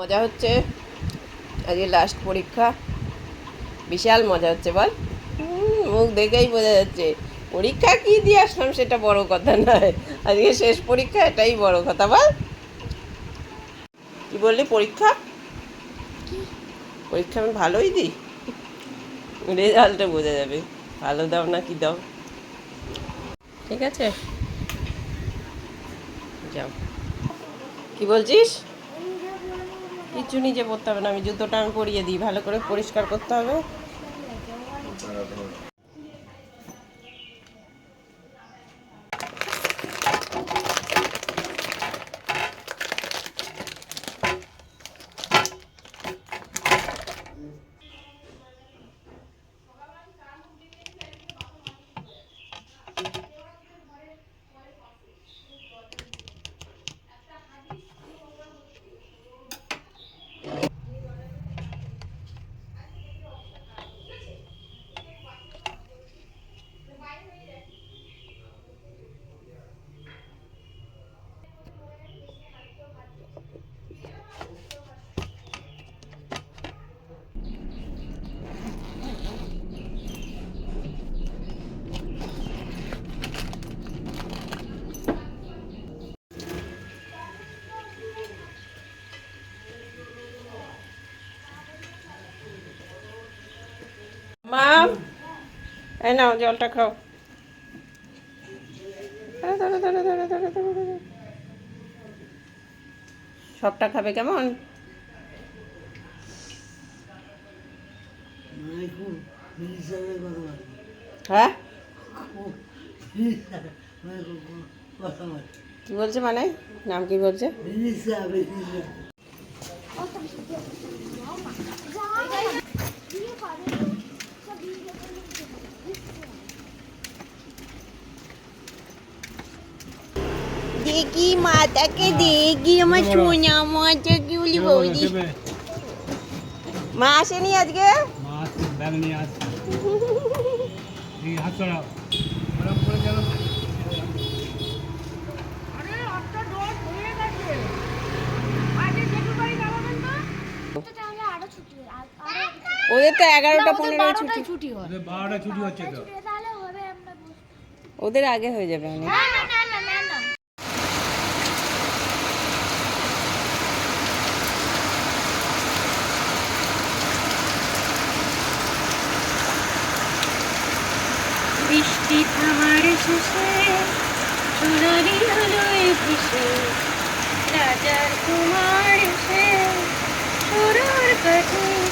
মজা হচ্ছে। আজকে লাস্ট পরীক্ষা। বিশাল মজা হচ্ছে বল। হুম, মুখ দেখেই বোঝা যাচ্ছে। পরীক্ষা কি দিয়ে আসলাম সেটা বড় কথা নয়। আজকে শেষ পরীক্ষা এটাই বড় কথা বল। কি বললি পরীক্ষা? পরীক্ষা আমি ভালোই দিই। রেজাল্টে বোঝা যাবে। ভালো দাও না কি দাও। ঠিক আছে? যাও। কি বলছিস? কিচ্ছু নিজে পড়তে হবে না, আমি জুতোটা আমি পরিয়ে দিই, ভালো করে পরিষ্কার করতে হবে। মা, এই নাও জলটা খাও। সবটা খাবে কেমন? মানে হ্যাঁ? কি বলছে মানে? নাম কি বলছে? দেখি মাতাকে দেখি আমার সোনা মাতাকে বলি বৌদি। মা আসেনি আজকে? হয়। ওদের তো এগারোটা পনেরো ছুটি। ছুটি হয়। ওদের বারোটা ছুটি হচ্ছে তো। ছুটি হয়, তাহলে হবে ওদের আগে হয়ে যাবে অনেক না না না না না না বৃষ্টি থামার শেষে সোনালি আলোয় ভেসে রাজার কুমার সে সোনার কাছে